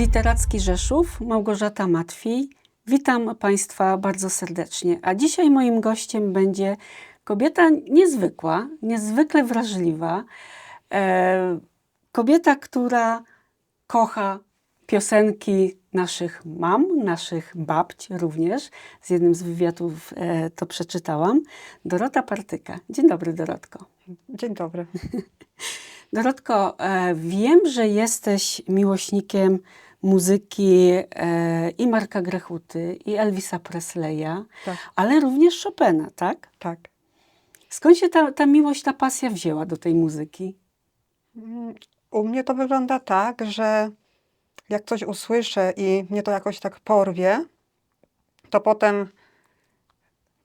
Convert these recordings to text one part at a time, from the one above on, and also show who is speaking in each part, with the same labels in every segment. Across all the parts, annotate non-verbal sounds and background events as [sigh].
Speaker 1: Literacki Rzeszów, Małgorzata Matwiej. Witam Państwa bardzo serdecznie. A dzisiaj moim gościem będzie kobieta niezwykła, niezwykle wrażliwa. E, kobieta, która kocha piosenki naszych mam, naszych babć również. Z jednym z wywiadów e, to przeczytałam. Dorota Partyka. Dzień dobry, Dorotko.
Speaker 2: Dzień dobry. [laughs]
Speaker 1: Dorotko, e, wiem, że jesteś miłośnikiem muzyki e, i Marka Grechuty, i Elvisa Presleya,
Speaker 2: Tak,
Speaker 1: ale również Chopina, tak?
Speaker 2: tak.
Speaker 1: Skąd się ta, ta miłość, ta pasja wzięła do tej muzyki?
Speaker 2: U mnie to wygląda tak, że jak coś usłyszę i mnie to jakoś tak porwie, to potem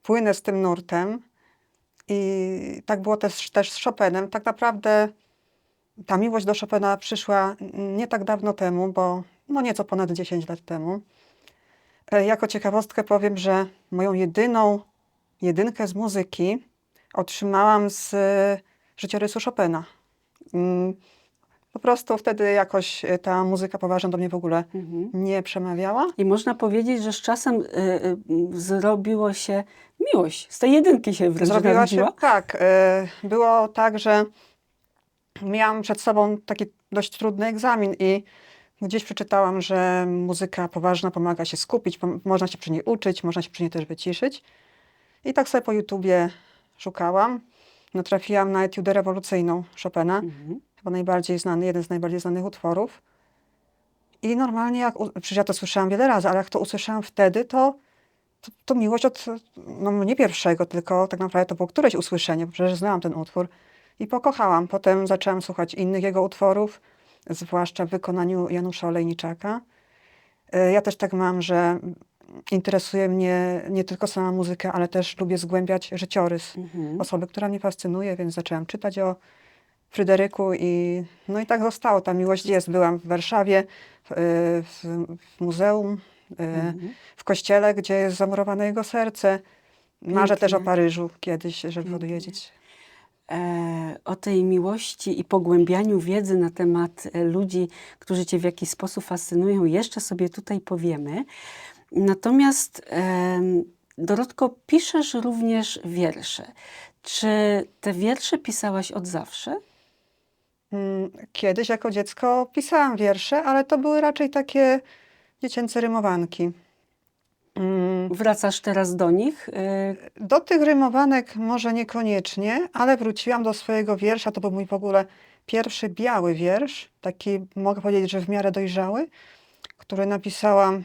Speaker 2: płynę z tym nurtem. I tak było też, też z Chopinem. Tak naprawdę ta miłość do Chopina przyszła nie tak dawno temu, bo no nieco ponad 10 lat temu. E, Jako ciekawostkę powiem, że moją jedyną jedynkę z muzyki otrzymałam z e, życiorysu Chopina. Mm, Po prostu wtedy jakoś e, ta muzyka poważna do mnie w ogóle
Speaker 1: Mhm.
Speaker 2: nie przemawiała.
Speaker 1: I można powiedzieć, że z czasem y, y, zrobiło się miłość. Z tej jedynki się wręcz
Speaker 2: Zrobiła się tak. Było tak, że miałam przed sobą taki dość trudny egzamin i gdzieś przeczytałam, że muzyka poważna pomaga się skupić, pom- można się przy niej uczyć, można się przy niej też wyciszyć. I tak sobie po YouTubie szukałam. Natrafiłam na etiudę rewolucyjną Chopina.
Speaker 1: Mhm.
Speaker 2: chyba najbardziej znany, jeden z najbardziej znanych utworów. I normalnie, jak, przecież ja to słyszałam wiele razy, ale jak to usłyszałam wtedy, to, to, to miłość od, no nie pierwszego, tylko tak naprawdę to było któreś usłyszenie, bo przecież znałam ten utwór i pokochałam. Potem zaczęłam słuchać innych jego utworów, zwłaszcza w wykonaniu Janusza Olejniczaka. E, Ja też tak mam, że interesuje mnie nie tylko sama muzyka, ale też lubię zgłębiać życiorys
Speaker 1: Mhm.
Speaker 2: osoby, która mnie fascynuje, więc zaczęłam czytać o Fryderyku i no i tak zostało. Ta miłość jest. Byłam w Warszawie, w, w, w muzeum, e,
Speaker 1: Mhm.
Speaker 2: w kościele, gdzie jest zamurowane jego serce. Marzę też o
Speaker 1: Pięknie.
Speaker 2: Paryżu kiedyś, żeby
Speaker 1: Pięknie.
Speaker 2: odwiedzić.
Speaker 1: E, o tej miłości i pogłębianiu wiedzy na temat e, ludzi, którzy Cię w jakiś sposób fascynują, jeszcze sobie tutaj powiemy. Natomiast Dorotko, piszesz również wiersze. Czy te wiersze pisałaś od zawsze?
Speaker 2: Mm, Kiedyś jako dziecko pisałam wiersze, ale to były raczej takie dziecięce rymowanki. Mm,
Speaker 1: Wracasz teraz do nich? E,
Speaker 2: Do tych rymowanek może niekoniecznie, ale wróciłam do swojego wiersza. To był mój w ogóle pierwszy biały wiersz, taki mogę powiedzieć, że w miarę dojrzały, który napisałam,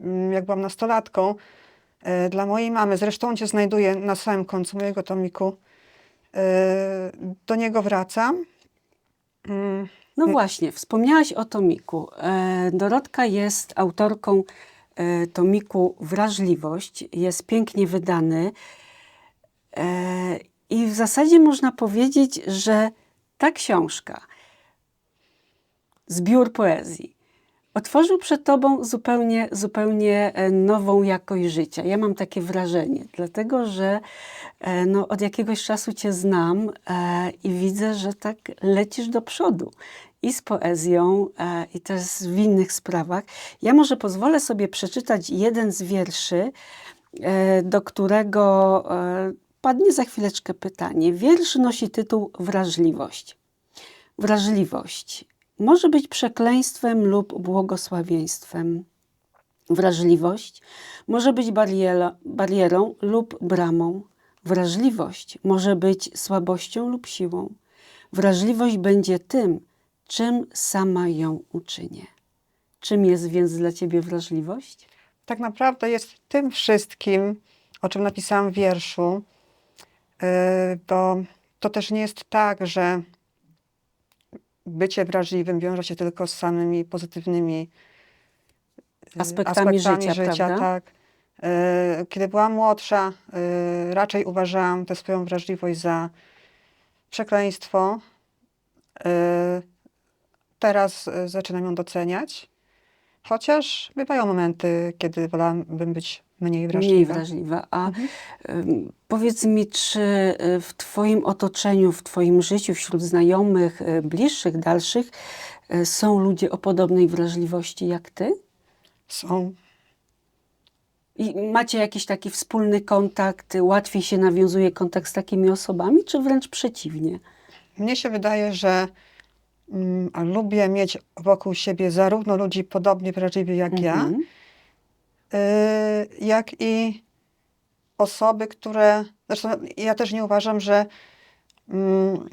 Speaker 2: mm, jak byłam nastolatką, e, dla mojej mamy. Zresztą on się znajduje na samym końcu mojego tomiku. E, Do niego wracam. Mm,
Speaker 1: No właśnie, wspomniałaś o tomiku. Dorotka jest autorką tomiku Wrażliwość. Jest pięknie wydany. E, I w zasadzie można powiedzieć, że ta książka, zbiór poezji, otworzył przed tobą zupełnie, zupełnie e, nową jakość życia. Ja mam takie wrażenie, dlatego że e, no, od jakiegoś czasu cię znam e, i widzę, że tak lecisz do przodu i z poezją, e, i też w innych sprawach. Ja może pozwolę sobie przeczytać jeden z wierszy, e, do którego e, padnie za chwileczkę pytanie. Wiersz nosi tytuł Wrażliwość. Wrażliwość może być przekleństwem lub błogosławieństwem. Wrażliwość może być bariera, barierą lub bramą. Wrażliwość może być słabością lub siłą. Wrażliwość będzie tym, czym sama ją uczynię. Czym jest więc dla ciebie wrażliwość?
Speaker 2: tak naprawdę jest tym wszystkim, o czym napisałam w wierszu, yy, bo to też nie jest tak, że bycie wrażliwym wiąże się tylko z samymi pozytywnymi yy,
Speaker 1: Aspektami życia, prawda?
Speaker 2: tak. Yy, Kiedy byłam młodsza, raczej uważałam tę swoją wrażliwość za przekleństwo. Teraz yy, zaczynam ją doceniać. Chociaż bywają momenty, kiedy wolałabym być mniej wrażliwa.
Speaker 1: Mniej wrażliwa. A ym, powiedz mi, czy y, w Twoim otoczeniu, w Twoim życiu, wśród znajomych, y, bliższych, dalszych, e, są ludzie o podobnej wrażliwości jak ty?
Speaker 2: Są.
Speaker 1: I macie jakiś taki wspólny kontakt, łatwiej się nawiązuje kontakt z takimi osobami, czy wręcz przeciwnie?
Speaker 2: Mnie się wydaje, że lubię mieć wokół siebie zarówno ludzi podobnie wrażliwych jak ja,
Speaker 1: Mhm.
Speaker 2: y, jak i osoby, które. Zresztą ja też nie uważam, że. Mm,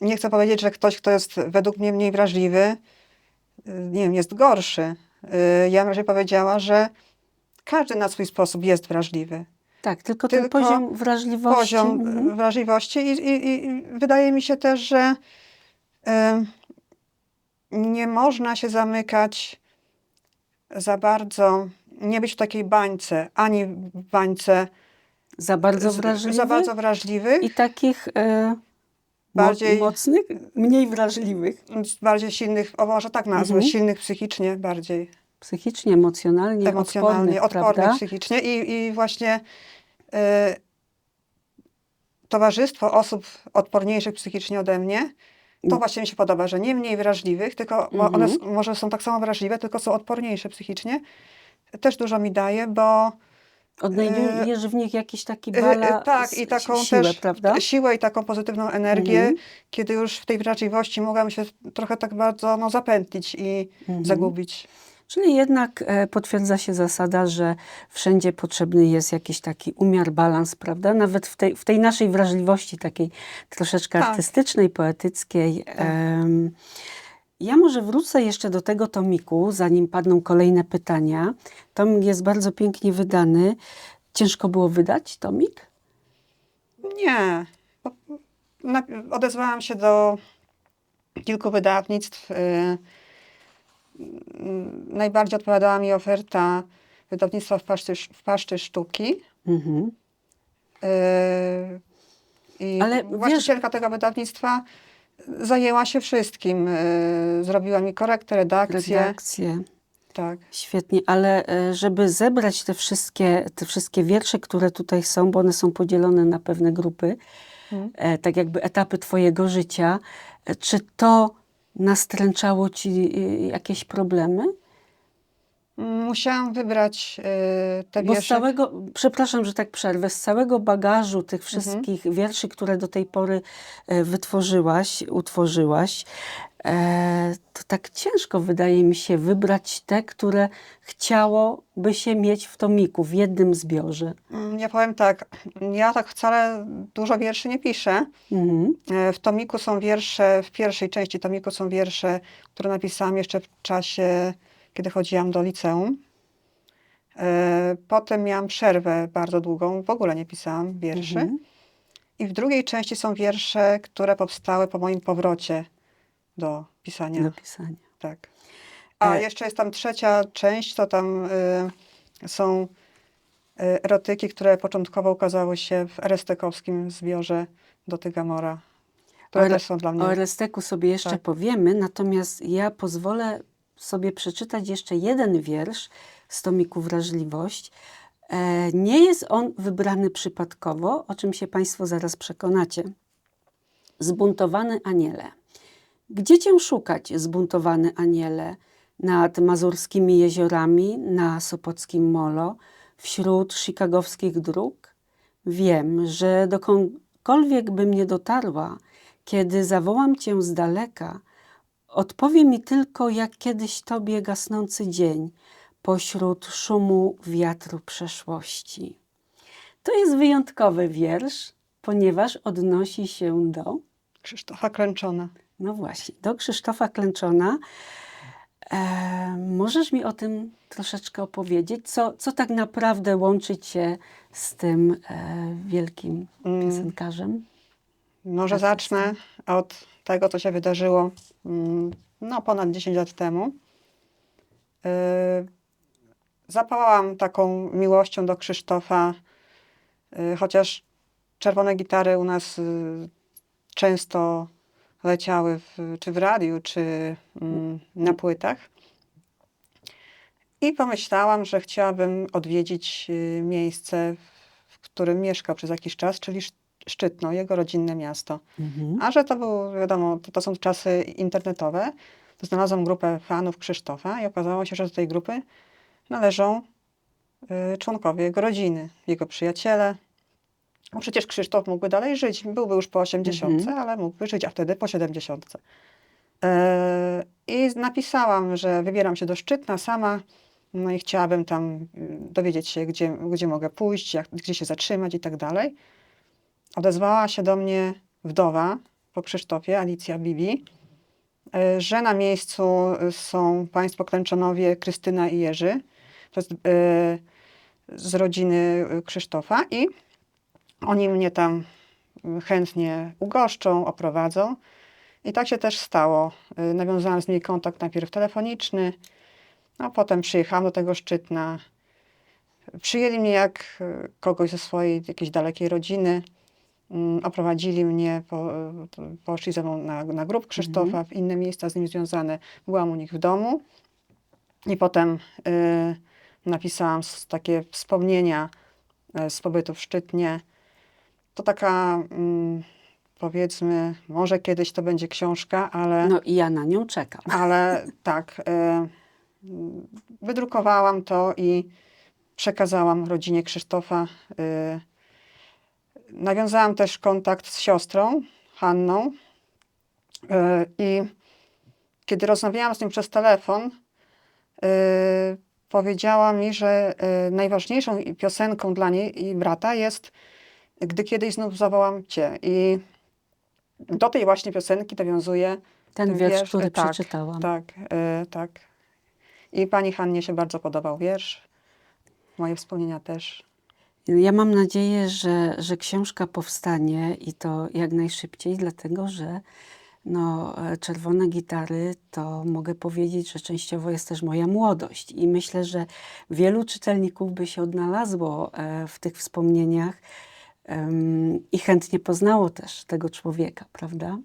Speaker 2: nie chcę powiedzieć, że ktoś, kto jest według mnie mniej wrażliwy, y, nie wiem, jest gorszy. Y, ja bym raczej powiedziała, że każdy na swój sposób jest wrażliwy.
Speaker 1: Tak, tylko ten
Speaker 2: Tylko
Speaker 1: poziom wrażliwości.
Speaker 2: poziom
Speaker 1: mhm.
Speaker 2: wrażliwości i, i, i wydaje mi się też, że nie można się zamykać za bardzo, nie być w takiej bańce, ani w bańce
Speaker 1: Za bardzo wrażliwy
Speaker 2: za bardzo wrażliwych,
Speaker 1: i takich e,
Speaker 2: Bardziej-
Speaker 1: mo- mocnych, mniej wrażliwych.
Speaker 2: bardziej silnych, o może tak nazwę,
Speaker 1: Mhm.
Speaker 2: silnych psychicznie bardziej,
Speaker 1: Psychicznie, emocjonalnie,
Speaker 2: emocjonalnie,
Speaker 1: odpornych,
Speaker 2: psychicznie i, i właśnie y, towarzystwo osób odporniejszych psychicznie ode mnie, to właśnie mi się podoba, że nie mniej wrażliwych, tylko mo- one może są tak samo wrażliwe, tylko są odporniejsze psychicznie. Też dużo mi daje, bo
Speaker 1: Odnajdujesz w nich jakiś taki
Speaker 2: y, y,
Speaker 1: balans,
Speaker 2: tak i taką
Speaker 1: siłę,
Speaker 2: też
Speaker 1: prawda?
Speaker 2: siłę i taką pozytywną energię,
Speaker 1: Mhm.
Speaker 2: kiedy już w tej wrażliwości mogłam się trochę tak bardzo no, zapętlić i
Speaker 1: Mhm.
Speaker 2: zagubić.
Speaker 1: Czyli jednak e, potwierdza się zasada, że wszędzie potrzebny jest jakiś taki umiar, balans, prawda? Nawet w tej, w tej naszej wrażliwości takiej troszeczkę
Speaker 2: Tak.
Speaker 1: artystycznej, poetyckiej. Em, ja może wrócę jeszcze do tego tomiku, zanim padną kolejne pytania. Tomik jest bardzo pięknie wydany. Ciężko było wydać tomik?
Speaker 2: Nie. Na- Odezwałam się do kilku wydawnictw. y, Najbardziej odpowiadała mi oferta wydawnictwa w paszczy, w paszczy sztuki.
Speaker 1: Mhm.
Speaker 2: y, I
Speaker 1: Ale
Speaker 2: właścicielka tego wydawnictwa zajęła się wszystkim. y, Zrobiła mi korektę, redakcję.
Speaker 1: Redakcje.
Speaker 2: Tak.
Speaker 1: Świetnie, ale e, żeby zebrać te wszystkie, te wszystkie wiersze, które tutaj są, bo one są podzielone na pewne grupy, e, tak jakby etapy Twojego życia, e, czy to nastręczało Ci e, jakieś problemy?
Speaker 2: Musiałam wybrać y, te
Speaker 1: Bo z
Speaker 2: wiersze.
Speaker 1: całego, przepraszam, że tak przerwę, z całego bagażu tych
Speaker 2: Mhm.
Speaker 1: wszystkich wierszy, które do tej pory e, wytworzyłaś, utworzyłaś, e, to tak ciężko wydaje mi się wybrać te, które chciałoby się mieć w tomiku, w jednym zbiorze.
Speaker 2: Mm, Ja powiem tak, ja tak wcale dużo wierszy nie piszę.
Speaker 1: Mhm.
Speaker 2: E, W tomiku są wiersze, w pierwszej części tomiku są wiersze, które napisałam jeszcze w czasie, kiedy chodziłam do liceum. E, Potem miałam przerwę bardzo długą, w ogóle nie pisałam wierszy.
Speaker 1: Mhm.
Speaker 2: I w drugiej części są wiersze, które powstały po moim powrocie do pisania.
Speaker 1: Do pisania.
Speaker 2: Tak. A
Speaker 1: E-
Speaker 2: jeszcze jest tam trzecia część, to tam y, są y, erotyki, które początkowo ukazały się w erestekowskim zbiorze Doty Gamora, które
Speaker 1: O
Speaker 2: też są dla mnie.
Speaker 1: O Eresteku sobie jeszcze
Speaker 2: Tak.
Speaker 1: powiemy, natomiast ja pozwolę sobie przeczytać jeszcze jeden wiersz z tomiku Wrażliwość. E, nie jest on wybrany przypadkowo, o czym się Państwo zaraz przekonacie. Zbuntowany aniele. Gdzie cię szukać, zbuntowany aniele? Nad mazurskimi jeziorami, na sopockim molo, wśród chicagowskich dróg? Wiem, że dokądkolwiek bym nie dotarła, kiedy zawołam cię z daleka, odpowie mi tylko jak kiedyś tobie gasnący dzień pośród szumu wiatru przeszłości. To jest wyjątkowy wiersz, ponieważ odnosi się do
Speaker 2: Krzysztofa Klęczona.
Speaker 1: no właśnie, do Krzysztofa Klęczona. E, możesz mi o tym troszeczkę opowiedzieć? Co, co tak naprawdę łączy cię z tym e, wielkim
Speaker 2: Mm.
Speaker 1: piosenkarzem?
Speaker 2: Może
Speaker 1: Artystą.
Speaker 2: zacznę od tego, co się wydarzyło mm, no, ponad 10 lat temu. Y, Zapałam taką miłością do Krzysztofa, y, chociaż czerwone gitary u nas y, często leciały w, czy w radiu, czy mm, na płytach. I pomyślałam, że chciałabym odwiedzić miejsce, w którym mieszkał przez jakiś czas, czyli Szczytno, jego rodzinne miasto.
Speaker 1: Mhm.
Speaker 2: A że to był, wiadomo, to, to są czasy internetowe, to znalazłam grupę fanów Krzysztofa i okazało się, że do tej grupy należą y, członkowie jego rodziny, jego przyjaciele. No przecież Krzysztof mógłby dalej żyć. Byłby już po 80,
Speaker 1: Mhm.
Speaker 2: ale mógłby żyć, a wtedy po 70. E, I napisałam, że wybieram się do Szczytna sama, no i chciałabym tam y, dowiedzieć się, gdzie, gdzie mogę pójść, jak, gdzie się zatrzymać i tak dalej. Odezwała się do mnie wdowa po Krzysztofie, Alicja Bibi, e, że na miejscu są państwo Klęczonowie, Krystyna i Jerzy. To jest e, z rodziny Krzysztofa i oni mnie tam chętnie ugoszczą, oprowadzą. I tak się też stało. Y, Nawiązałam z nimi kontakt najpierw telefoniczny, a potem przyjechałam do tego Szczytna. Przyjęli mnie jak kogoś ze swojej jakiejś dalekiej rodziny. Mm, Oprowadzili mnie, po, poszli ze mną na, na grób Krzysztofa, w inne miejsca z nim związane. Byłam u nich w domu i potem y, napisałam takie wspomnienia y, z pobytu w Szczytnie. To taka, mm, powiedzmy, może kiedyś to będzie książka, ale,
Speaker 1: No i ja na nią czekam.
Speaker 2: ale [laughs] tak, y, wydrukowałam to i przekazałam rodzinie Krzysztofa. y, Nawiązałam też kontakt z siostrą, Hanną. y, I kiedy rozmawiałam z nim przez telefon, y, powiedziała mi, że y, najważniejszą piosenką dla niej i brata jest Gdy kiedyś znów zawołam Cię. I do tej właśnie piosenki nawiązuje
Speaker 1: Ten
Speaker 2: ten
Speaker 1: wiersz,
Speaker 2: wiersz,
Speaker 1: który
Speaker 2: e, tak,
Speaker 1: przeczytałam.
Speaker 2: tak, tak. I pani Hannie się bardzo podobał wiersz. Moje wspomnienia też.
Speaker 1: Ja mam nadzieję, że, że książka powstanie i to jak najszybciej, dlatego że no, e, Czerwone Gitary to mogę powiedzieć, że częściowo jest też moja młodość i myślę, że wielu czytelników by się odnalazło e, w tych wspomnieniach i chętnie poznało też tego człowieka, prawda?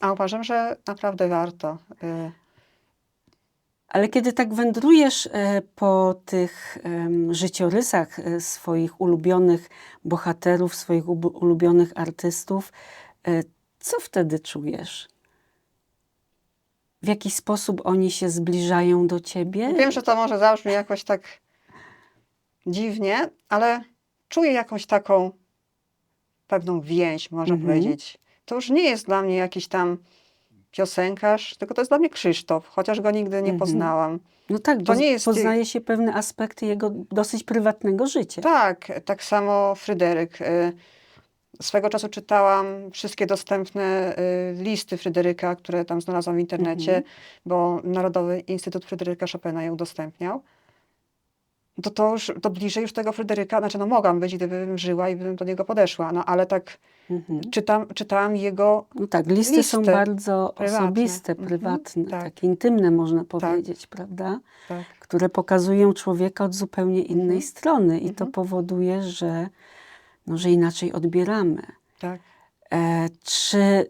Speaker 2: A uważam, że naprawdę warto.
Speaker 1: Ale kiedy tak wędrujesz e, po tych życiorysach e, swoich ulubionych bohaterów, swoich ub- ulubionych artystów, e, co wtedy czujesz? W jaki sposób oni się zbliżają do ciebie?
Speaker 2: Wiem, że to może zabrzmi jakoś tak dziwnie, ale czuję jakąś taką pewną więź, można
Speaker 1: Mhm.
Speaker 2: powiedzieć. To już nie jest dla mnie jakiś tam piosenkarz, tylko to jest dla mnie Krzysztof, chociaż go nigdy nie
Speaker 1: Mhm.
Speaker 2: poznałam.
Speaker 1: No tak,
Speaker 2: to
Speaker 1: bo
Speaker 2: nie jest-
Speaker 1: poznaje się pewne aspekty jego dosyć prywatnego życia.
Speaker 2: Tak, tak samo Fryderyk. y, Swego czasu czytałam wszystkie dostępne y, listy Fryderyka, które tam znalazłam w internecie,
Speaker 1: Mhm.
Speaker 2: bo Narodowy Instytut Fryderyka Chopina je udostępniał. To, to już to bliżej już tego Fryderyka, znaczy no mogłam być, gdybym żyła i bym do niego podeszła, no ale tak
Speaker 1: Mhm.
Speaker 2: czytam, czytałam jego,
Speaker 1: No tak, listy, są
Speaker 2: listy
Speaker 1: bardzo
Speaker 2: prywatne.
Speaker 1: osobiste,
Speaker 2: Mhm,
Speaker 1: prywatne,
Speaker 2: tak.
Speaker 1: takie intymne można powiedzieć, prawda?
Speaker 2: tak,
Speaker 1: które pokazują człowieka od zupełnie innej
Speaker 2: Mhm.
Speaker 1: strony i to
Speaker 2: Mhm.
Speaker 1: powoduje, że, no, że inaczej odbieramy.
Speaker 2: tak.
Speaker 1: E, czy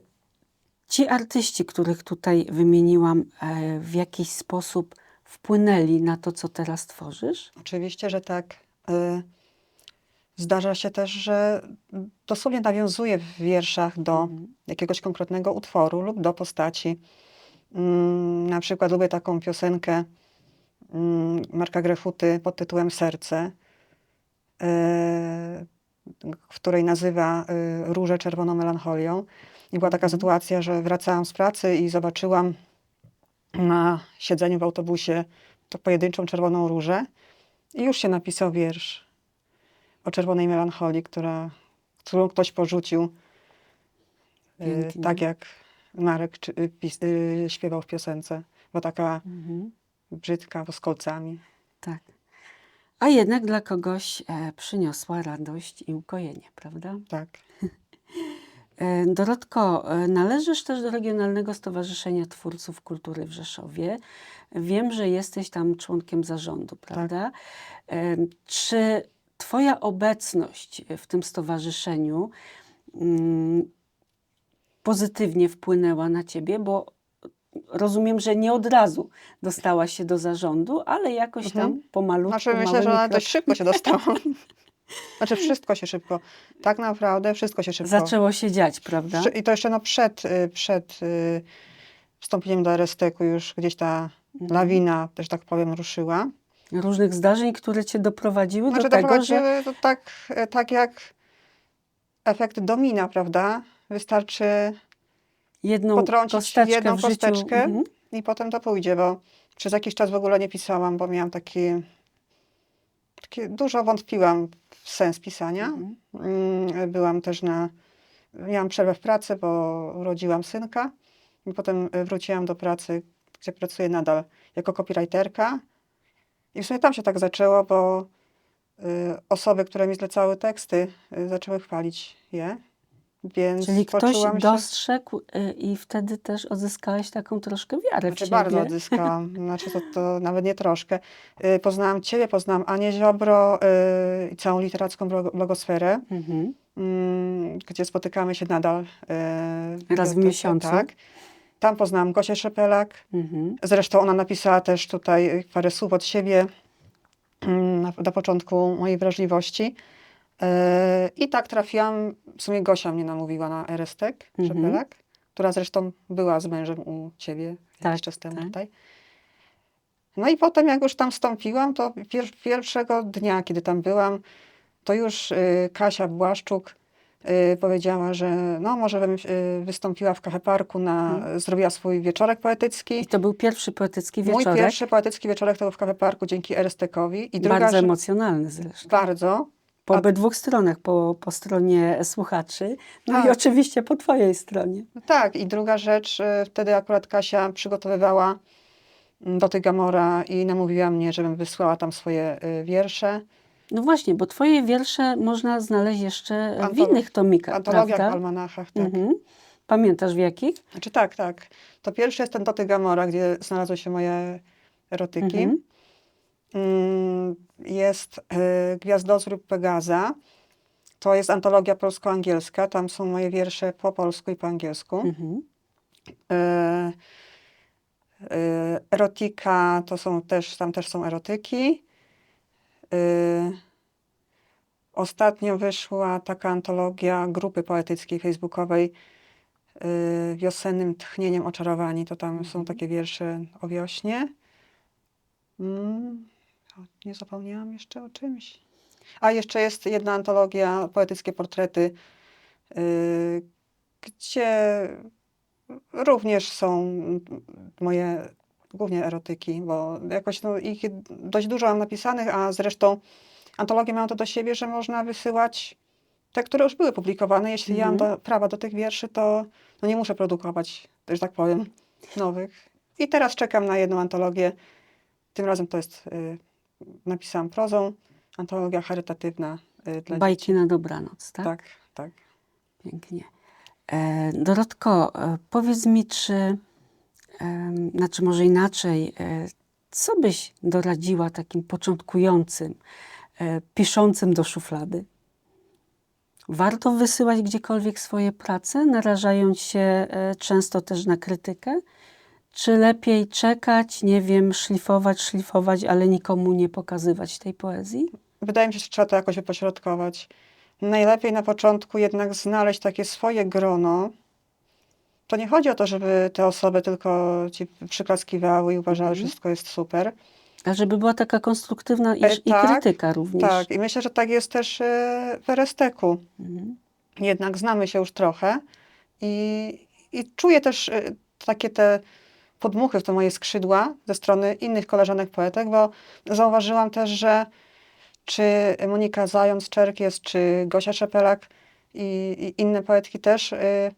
Speaker 1: ci artyści, których tutaj wymieniłam, e, w jakiś sposób wpłynęli na to, co teraz tworzysz?
Speaker 2: Oczywiście, że tak. Y, Zdarza się też, że dosłownie nawiązuje w wierszach do
Speaker 1: Mhm.
Speaker 2: jakiegoś konkretnego utworu lub do postaci. Mm, Na przykład lubię taką piosenkę mm, Marka Grechuty pod tytułem Serce, y, w której nazywa y, różę czerwoną melancholią. I była taka
Speaker 1: Mhm.
Speaker 2: sytuacja, że wracałam z pracy i zobaczyłam na siedzeniu w autobusie to pojedynczą czerwoną różę i już się napisał wiersz o czerwonej melancholii, która, którą ktoś porzucił,
Speaker 1: Pięknie.
Speaker 2: tak jak Marek czy, y, pis, y, śpiewał w piosence, bo taka
Speaker 1: Mhm.
Speaker 2: brzydka, bo z kolcami.
Speaker 1: Tak. A jednak dla kogoś e, przyniosła radość i ukojenie, prawda?
Speaker 2: Tak.
Speaker 1: E, Dorotko, e, należysz też do Regionalnego Stowarzyszenia Twórców Kultury w Rzeszowie. Wiem, że jesteś tam członkiem zarządu, prawda? E, Czy Twoja obecność w tym stowarzyszeniu mm, pozytywnie wpłynęła na Ciebie? Bo rozumiem, że nie od razu dostałaś się do zarządu, ale jakoś
Speaker 2: Mhm.
Speaker 1: tam pomalutku,
Speaker 2: Znaczy myślę, że ona dość szybko się dostała. [laughs] Znaczy wszystko się szybko. Tak naprawdę wszystko się szybko.
Speaker 1: zaczęło się dziać, prawda?
Speaker 2: I to jeszcze no przed, y, przed y, wstąpieniem do RSTK już gdzieś ta
Speaker 1: Mhm.
Speaker 2: lawina, też tak powiem, ruszyła.
Speaker 1: Różnych zdarzeń, które cię doprowadziły
Speaker 2: Znaczy
Speaker 1: do tego, że
Speaker 2: doprowadziły to tak, e, tak jak efekt domina, prawda? Wystarczy
Speaker 1: jedną
Speaker 2: potrącić
Speaker 1: kosteczkę
Speaker 2: jedną kosteczkę
Speaker 1: Mhm.
Speaker 2: i potem to pójdzie, bo przez jakiś czas w ogóle nie pisałam, bo miałam taki, takie dużo wątpiłam w sens pisania.
Speaker 1: Mhm.
Speaker 2: Mm, Byłam też na, miałam przerwę w pracy, bo urodziłam synka i potem e, wróciłam do pracy, gdzie pracuję nadal jako copywriterka. I w sumie tam się tak zaczęło, bo y, osoby, które mi zlecały teksty, y, zaczęły chwalić je. Więc
Speaker 1: Czyli ktoś
Speaker 2: poczułam się,
Speaker 1: dostrzegł y, i wtedy też odzyskałeś taką troszkę wiarę w
Speaker 2: znaczy
Speaker 1: siebie.
Speaker 2: bardzo odzyskałam, [laughs] znaczy to, to nawet nie troszkę. Y, Poznałam Ciebie, poznałam Anię Ziobro y, i całą literacką blog- blogosferę.
Speaker 1: Mhm.
Speaker 2: mm, gdzie spotykamy się nadal.
Speaker 1: Raz w miesiącu.
Speaker 2: Tak. Tam poznałam Gosię Szepelak.
Speaker 1: Mhm.
Speaker 2: Zresztą ona napisała też tutaj parę słów od siebie mm, na, na początku mojej wrażliwości. E, I tak trafiłam, w sumie Gosia mnie namówiła na Erestek
Speaker 1: Mhm.
Speaker 2: Szepelak, która zresztą była z mężem u ciebie jakiś
Speaker 1: Tak,
Speaker 2: czas temu
Speaker 1: tak.
Speaker 2: tutaj. No i potem jak już tam wstąpiłam, to pier pierwszego dnia, kiedy tam byłam, to już y, Kasia Błaszczuk powiedziała, że no może bym y, wystąpiła w Kafe Parku na, zrobiła swój wieczorek poetycki.
Speaker 1: I to był pierwszy poetycki
Speaker 2: Mój
Speaker 1: wieczorek.
Speaker 2: pierwszy poetycki wieczorek to był w Kafe Parku dzięki Erstekowi. I druga
Speaker 1: bardzo
Speaker 2: rzecz-
Speaker 1: emocjonalny zresztą.
Speaker 2: Bardzo.
Speaker 1: Po
Speaker 2: A-
Speaker 1: obydwu stronach, po, po stronie słuchaczy, no i
Speaker 2: Tak.
Speaker 1: oczywiście po twojej stronie.
Speaker 2: No tak, i druga rzecz, y, wtedy akurat Kasia przygotowywała mm, do tej Gamora i namówiła mnie, żebym wysłała tam swoje y, wiersze.
Speaker 1: No właśnie, bo twoje wiersze można znaleźć jeszcze w
Speaker 2: Antolo-
Speaker 1: innych tomikach,
Speaker 2: W antologiach, w
Speaker 1: prawda?
Speaker 2: almanachach, tak.
Speaker 1: Mhm. Pamiętasz w jakich?
Speaker 2: Znaczy tak, tak. To pierwszy jest ten Doty Gamora, gdzie znalazły się moje erotyki.
Speaker 1: Mhm.
Speaker 2: Mm, Jest y, Pegaza. To jest antologia polsko-angielska. Tam są moje wiersze po polsku i po angielsku.
Speaker 1: Mhm.
Speaker 2: E, e, Erotika to są też, tam też są erotyki. E, Ostatnio wyszła taka antologia grupy poetyckiej facebookowej e, Wiosennym tchnieniem oczarowani. To tam są takie wiersze o wiośnie. Mm, nie zapomniałam jeszcze o czymś. A jeszcze jest jedna antologia, poetyckie portrety, y, gdzie również są mm, moje głównie erotyki, bo jakoś no, ich dość dużo mam napisanych, a zresztą antologie mają to do siebie, że można wysyłać te, które już były publikowane. Jeśli ja mam
Speaker 1: Mhm.
Speaker 2: do, prawa do tych wierszy, to no nie muszę produkować, że tak powiem, nowych. I teraz czekam na jedną antologię. Tym razem to jest, y, napisałam prozą, antologia charytatywna y, dla
Speaker 1: Bajki
Speaker 2: dzieci.
Speaker 1: na dobranoc, tak?
Speaker 2: Tak, tak.
Speaker 1: Pięknie. E, Dorotko, e, powiedz mi, czy, znaczy może inaczej, e, co byś doradziła takim początkującym, e, piszącym do szuflady? Warto wysyłać gdziekolwiek swoje prace, narażając się e, często też na krytykę? Czy lepiej czekać, nie wiem, szlifować, szlifować, ale nikomu nie pokazywać tej poezji?
Speaker 2: Wydaje mi się, że trzeba to jakoś wypośrodkować. Najlepiej na początku jednak znaleźć takie swoje grono. To nie chodzi o to, żeby te osoby tylko ci przyklaskiwały i uważały, że
Speaker 1: Mhm.
Speaker 2: wszystko jest super.
Speaker 1: A żeby była taka konstruktywna i,
Speaker 2: E,
Speaker 1: i
Speaker 2: tak,
Speaker 1: krytyka również.
Speaker 2: Tak, i myślę, że tak jest też e, w Eresteku.
Speaker 1: Mhm.
Speaker 2: Jednak znamy się już trochę i, i czuję też e, takie te podmuchy w te moje skrzydła ze strony innych koleżanek poetek, bo zauważyłam też, że czy Monika Zając-Czerkies, czy Gosia Szepelak i, i inne poetki też y,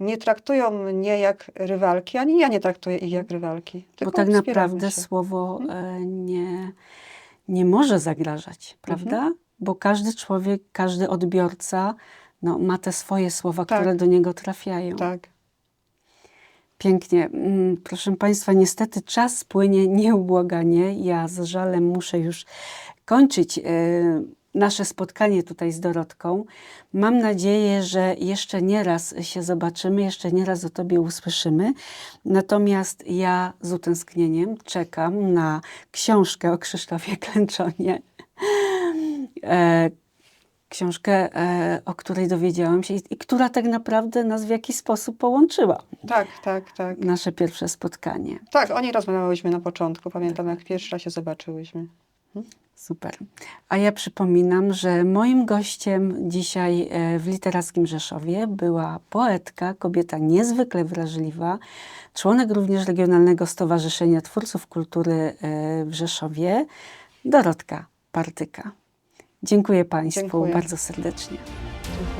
Speaker 2: nie traktują mnie jak rywalki, ani ja nie traktuję ich jak rywalki.
Speaker 1: Bo tak naprawdę
Speaker 2: się.
Speaker 1: słowo e, nie, nie może zagrażać, prawda?
Speaker 2: Mhm.
Speaker 1: Bo każdy człowiek, każdy odbiorca no, ma te swoje słowa,
Speaker 2: Tak.
Speaker 1: które do niego trafiają.
Speaker 2: Tak.
Speaker 1: Pięknie. Mm, Proszę Państwa, niestety czas płynie nieubłaganie. Ja z żalem muszę już kończyć e, nasze spotkanie tutaj z Dorotką. Mam nadzieję, że jeszcze nie raz się zobaczymy, jeszcze nie raz o Tobie usłyszymy. Natomiast ja z utęsknieniem czekam na książkę o Krzysztofie Klęczonie. E, książkę, e, o której dowiedziałam się i, i która tak naprawdę nas w jakiś sposób połączyła.
Speaker 2: Tak, tak, tak.
Speaker 1: Nasze pierwsze spotkanie.
Speaker 2: Tak, o niej rozmawiałyśmy na początku. Pamiętam, jak pierwszy raz się zobaczyłyśmy.
Speaker 1: Super. A ja przypominam, że moim gościem dzisiaj e, w Literackim Rzeszowie była poetka, kobieta niezwykle wrażliwa, członek również Regionalnego Stowarzyszenia Twórców Kultury e, w Rzeszowie, Dorotka Partyka. Dziękuję Państwu
Speaker 2: Dziękuję.
Speaker 1: bardzo serdecznie.
Speaker 2: Dziękuję.